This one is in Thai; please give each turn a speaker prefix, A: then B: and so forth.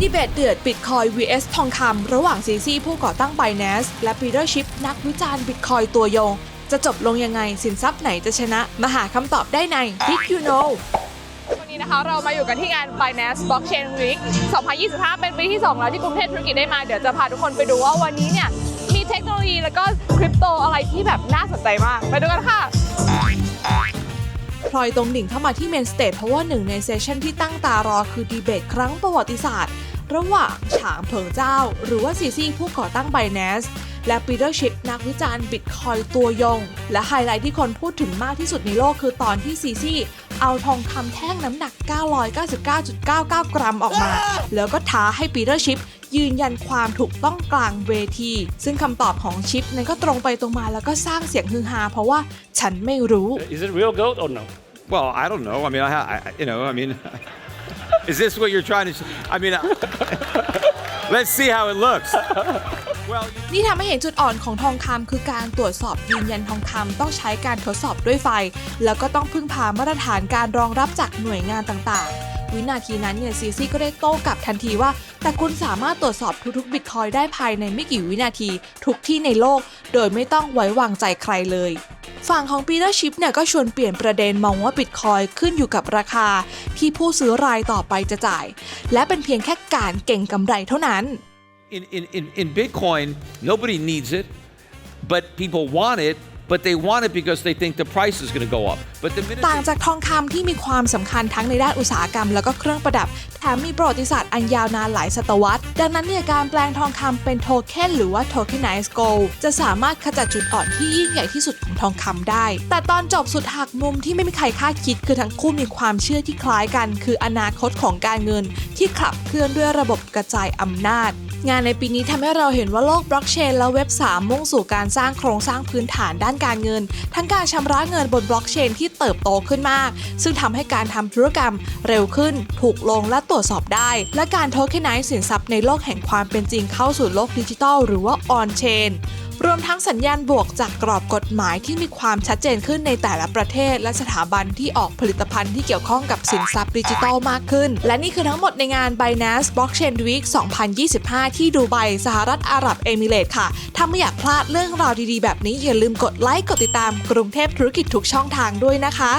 A: ดีเบตเดือดบิตคอย vs ทองคำระหว่างซีซีผู้ก่อตั้ง Binance และ Peter Schiff นักวิจารณ์บิตคอยตัวยง จะจบลงยังไงสินทรัพย์ไหนจะชนะ มาหาคำตอบได้ใน Did You Know
B: วันนี้นะคะเรามาอยู่กันที่งาน Binance Blockchain Week 2025 เป็นปีที่ 2 แล้วที่กรุงเทพธุรกิจได้มา เดี๋ยวจะพาทุกคนไปดูว่าวันนี้เนี่ยมีเทคโนโลยีแล้วก็คริปโตอะไรที่แบบน่าสนใจมาก ไปดูกันค่ะ
A: ลอยตรงดิ่งเข้ามาที่เมนสเตจเพราะว่าหนึ่งในเซสชันที่ตั้งตารอคือดีเบตครั้งประวัติศาสตร์ ระหว่างฉางเผิงเจ้า หรือว่าซีซีผู้ก่อตั้ง Binance และปีเตอร์ชิปนักวิจารณ์บิตคอยตัวยง และไฮไลท์ที่คนพูดถึงมากที่สุดในโลกคือตอนที่ซีซีเอาทองคำแท่งน้ำหนัก 999.99 กรัมออกมา แล้วก็ท้าให้ปีเตอร์ชิปยืนยันความถูกต้องกลางเวที ซึ่งคำตอบของชิปนั้นก็ตรงไปตรงมาแล้วก็สร้างเสียงฮือฮาเพราะว่าฉันไม่รู้
C: Is it real gold or no?
D: Well, I don't know. I mean, I, I you know, I mean, is this what you're trying to? s- I mean, let's see how it looks. Well,
A: นี่ทำให้เห็นจุดอ่อนของทองคำคือการตรวจสอบยืนยันทองคำต้องใช้การทดสอบด้วยไฟ แล้วก็ต้องพึ่งพามาตรฐานการรองรับจากหน่วยงานต่างๆ วินาทีนั้นเนี่ยซีซี่ก็ได้โต้กลับทันทีว่า แต่คุณสามารถตรวจสอบทุกๆบิตคอยได้ภายในไม่กี่วินาที ทุกที่ในโลก โดยไม่ต้องไว้วางใจใครเลย ฝั่งของปีเตอร์ชิปเนี่ยก็ชวนเปลี่ยนประเด็นมองว่าบิตคอยขึ้นอยู่กับราคาที่ผู้ซื้อรายต่อไปจะจ่าย และเป็นเพียงแค่การเก่งกำไรเท่านั้น
D: in, in, in, in Bitcoin, nobody needs it, but people want it. But they want it because they think the price is going to go up. But the minute
A: ต่างจากทองคำที่มีความสำคัญทั้งในด้านอุตสาหกรรม แล้วก็เครื่องประดับ แถมมีประวัติศาสตร์อันยาวนานหลายศตวรรษ ดังนั้นเนี่ยการแปลงทองคำเป็นโทเค็นหรือว่า tokenized gold จะสามารถขจัดจุดอ่อนที่ยิ่งใหญ่ที่สุดของทองคำได้ แต่ตอนจบสุดหักมุมที่ไม่มีใครคาดคิด คือทั้งคู่มีความเชื่อที่คล้ายกัน คืออนาคตของการเงิน ที่ขับเคลื่อนด้วยระบบกระจายอำนาจ งานในปีนี้ทำให้เราเห็นว่าโลกบล็อกเชนและเว็บ 3 มุ่งสู่การสร้างโครงสร้างพื้นฐานด้านการเงิน ทั้งการชำระเงินบนบล็อกเชนที่เติบโตขึ้นมาก ซึ่งทำให้การทำธุรกรรมเร็วขึ้น ถูกลงและตรวจสอบได้ และการโทเคนไนซ์สินทรัพย์ในโลกแห่งความเป็นจริงเข้าสู่โลกดิจิทัลหรือว่าออนเชน รวมทั้งสัญญาณบวกจากกรอบกฎหมายที่มีความชัดเจนขึ้นในแต่ละประเทศ และสถาบันที่ออกผลิตภัณฑ์ที่เกี่ยวข้องกับสินทรัพย์ดิจิทัลมากขึ้น และนี่คือทั้งหมดในงาน Binance Blockchain Week 2025 ที่ดูไบสหรัฐอาหรับเอมิเรตส์ค่ะ ถ้าไม่อยากพลาดเรื่องราวดีๆ แบบนี้อย่าลืมกดไลค์กดติดตามกรุงเทพธุรกิจทุกช่องทางด้วยนะคะ